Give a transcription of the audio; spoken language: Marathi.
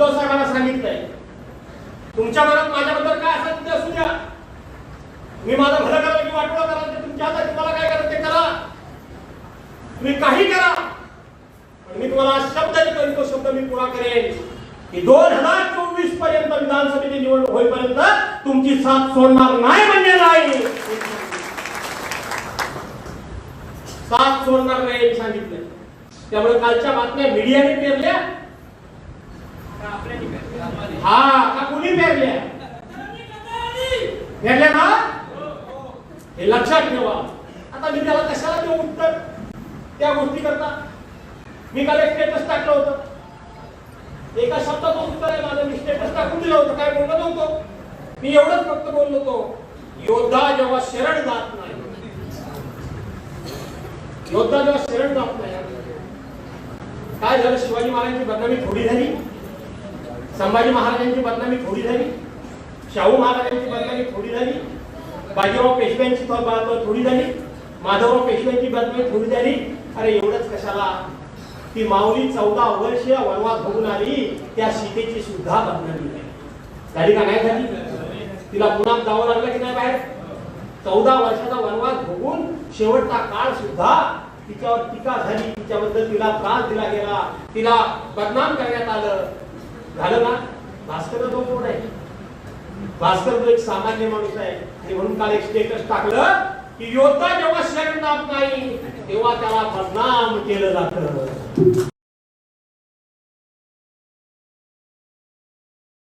उद्धव साहेबांना सांगितलंय. तुमच्या मनात माझ्याबद्दल काय असेल ते असू द्या. मी माझं भलं करायला की वाटोळं करायला ते तुमच्या हातात तुम्हाला काय करायचं ते करा. तुम्ही काही करा. पण मी तुम्हाला शब्द करेन तो शब्द मी पुरा करेन. की दोन हजार चोवीसपर्यंत विधानसभेची निवडणूक होईपर्यंत तुमची साथ सोडणार नाही म्हणजे नाही. साथ सोडणार नाही सांगितलं त्यामुळे कालच्या बातम्या मीडियाने पेरल्या. हा का कुणी पेरल्या? पेरल्या ना? हे लक्षात ठेवा. आता मी त्याला कशाला देऊ उत्तर? त्या गोष्टी करता. मी काल एक स्टेटस टाकलं होतं. एका शब्दाचं उत्तर आहे माझं. मी स्टेटस टाकून दिलं होतं. काय बोललो नव्हतो. मी एवढंच फक्त बोललो होतो. योद्धा जेव्हा शरण जात नाही योद्धा जेव्हा शरण जात नाही काय झालं शिवाजी महाराजांची बदनामी थोडी झाली? संभाजी महाराजांची बदनामी थोडी झाली. शाहू महाराजांची बदनामी थोडी झाली. बाजीराव पेशव्यांची थोडी झाली. माधवराव पेशव्यांची बदनामी थोडी झाली. अरे एवढंच कशाला? ती माऊली चौदा वर्ष वनवास होऊन आली. त्या सीतेची सुद्धा बदनामी झाली. का नाही झाली? तिला पुन्हा जावं लागलं की नाही बाहेर? चौदा वर्षाचा वनवास भोगून शेवटचा काळ सुद्धा तिच्यावर टीका झाली. तिच्याबद्दल तिला त्रास दिला गेला. तिला बदनाम करण्यात आलं. झालं ना? भास्कर तो कोण आहे भास्कर तो एक सामान्य माणूस आहे. आणि म्हणून काल एक स्टेटस टाकलं की योद्धा जेव्हा शरण जात नाही तेव्हा त्याला बदनाम केलं जातं.